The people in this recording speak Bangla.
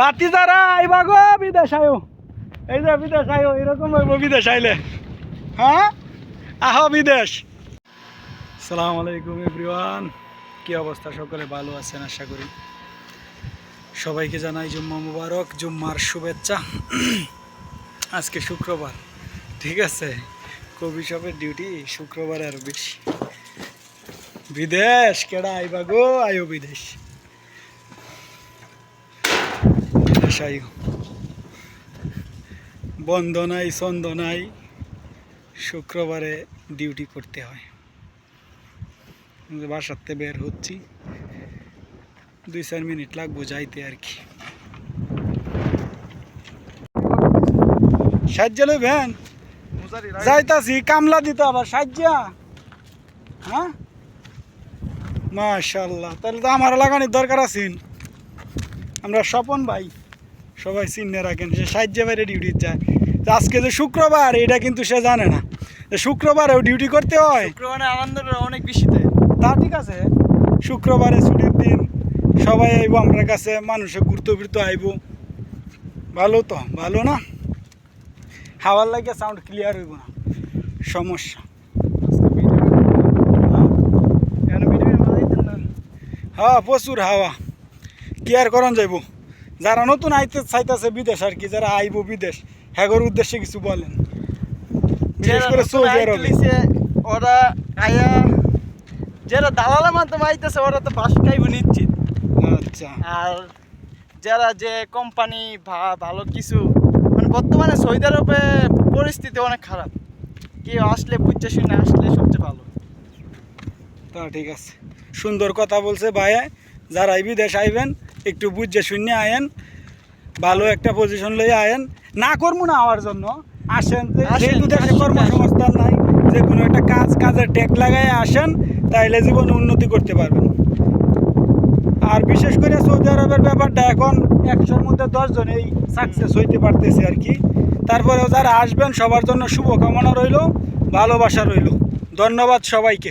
বাতি যারা আইবা গো বিদেশ আয়ো এই যে বিদেশ আয়ো এরকম হইব বিদেশ আইলে। হ্যাঁ? আহো বিদেশ। সালাম আলাইকুম, এভরিওয়ান। কি অবস্থা? সকলে ভালো আছেন, আশা করি। সবাইকে জানাই জুম্মা মুবারক, জুম্মার শুভেচ্ছা। আজকে শুক্রবার, ঠিক আছে? কবি শপের ডিউটি শুক্রবার আর বেশি। বিদেশ, কেডা আইবা গো? আয়ো বিদেশ। আয়ো বন্ধ নাই ছন্দ নাই শুক্রবারে ডিউটি করতে হয়। বাসাতে বের হচ্ছি। দুই চার মিনিট লাগবো যাইতে আর কি। সাহায্য লইবেন? যাইতাছি, কামলা দিতে আবার সাহায্য। হ্যাঁ? মাশাল্লাহ তাহলে তো আমার লাগানোর দরকার আছে আমরা স্বপন ভাই। সবাই চিনে রাখেন সে সাহায্যে বাইরে ডিউটি যায়। তো আজকে যে শুক্রবার এটা কিন্তু সে জানে না। যে শুক্রবারেও ডিউটি করতে হয়। শুক্রবারে অনেক বেশি দেয়। তা ঠিক আছে। শুক্রবারে ছুটির দিন সবাই আইব আমার কাছে মানুষে ঘুরতে ফিরতে আইব। ভালো তো ভালো না? হাওয়ার লাগে সাউন্ড ক্লিয়ার হইব না। সমস্যা। হ্যাঁ প্রচুর হাওয়া। কি আর করন যাইব? যারা নতুন আইতে চাইতেছে বিদেশ আর কি যারা আইব বিদেশ হ্যাগর উদ্দেশ্যে কিছু বলেন। বিশেষ করে সৌদি আরবে। ওরা আয়া যারা দালালের মাধ্যমে আইতেছে ওরা তো বাস খাইব নিশ্চিত। আচ্ছা। আর যারা যে কোম্পানি ভালো কিছু মানে বর্তমানে সৌদি আরবে পরিস্থিতি অনেক খারাপ। কেউ আসলে বুঝছে শুনে আসলে সবচেয়ে ভালো। তা ঠিক আছে। সুন্দর কথা বলছে ভাইয়া। যারা বিদেশ আইবেন একটু বুঝে শূন্য আয়েন ভালো একটা পজিশন লই আয়েন। না করব না হওয়ার জন্য। আসেন যেহেতু দেশে কর্মসংস্থান নাই যে কোনো একটা কাজ কাজের টেক লাগাই আসেন তাইলে জীবনে উন্নতি করতে পারবেন। আর বিশেষ করে সৌদি আরবের ব্যাপারটা এখন একশোর মধ্যে দশজন এই সাকসেস হইতে পারতেছে আর কি। তারপরেও যারা আসবেন সবার জন্য শুভকামনা রইল ভালোবাসা রইল। ধন্যবাদ সবাইকে।